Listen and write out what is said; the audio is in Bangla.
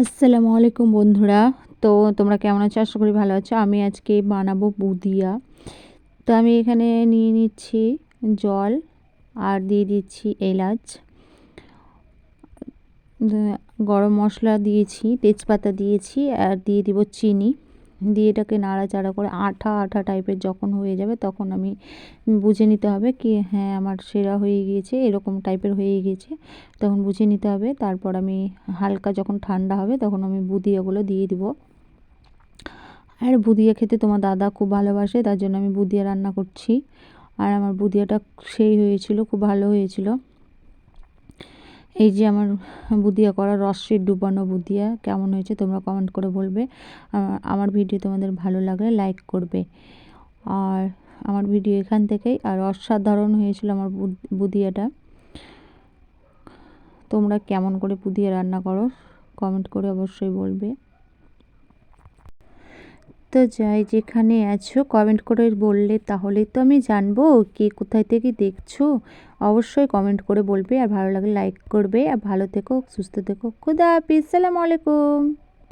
আসসালামু আলাইকুম বন্ধুরা। তো তোমরা কেমন আছো? আশা করি ভালো আছো। আমি আজকে বানাবো বুদিয়া। তো আমি এখানে নিয়ে নিচ্ছি জল আর দিয়ে দিচ্ছি এলাচ। গরম মশলা দিয়েছি, তেজপাতা দিয়েছি আর দিয়ে দিব চিনি। দিয়ে এটাকে নাড়াচাড়া করে আঠা আঠা টাইপের যখন হয়ে যাবে তখন আমি বুঝে নিতে হবে কি হ্যাঁ আমার সেরা হয়ে গিয়েছে, এরকম টাইপের হয়ে গিয়েছে। তখন বুঝে নিতে হবে, তারপর আমি হালকা যখন ঠান্ডা হবে তখন আমি বুদিয়াগুলো দিয়ে দিব। আর বুদিয়া খেতে তোমার দাদা খুব ভালোবাসে, তার জন্য আমি বুদিয়া রান্না করছি। আর আমার বুদিয়াটা সেই হয়েছিল, খুব ভালো হয়েছিল। এই যে আমার বুদিয়া করা রসে ডুবানো বুদিয়া, কেমন হয়েছে তোমরা কমেন্ট করে বলবে। আমার ভিডিও তোমাদের ভালো লাগলে লাইক করবে। আর আমার ভিডিও এখান থেকেই, আর অসাধারণ হয়েছিল আমার বুদিয়াটা। তোমরা কেমন করে বুদিয়া রান্না করো কমেন্ট করে অবশ্যই বলবে। তো যাই, যেখানে আছো কমেন্ট করে বললে তাহলে তো আমি জানব কে কোথায় থেকে দেখছ। অবশ্যই কমেন্ট করে বলবে আর ভালো লাগলে লাইক করবে। আর ভালো থেকো, সুস্থ থেকো। খুদা হাফিজ, সালামু আলাইকুম।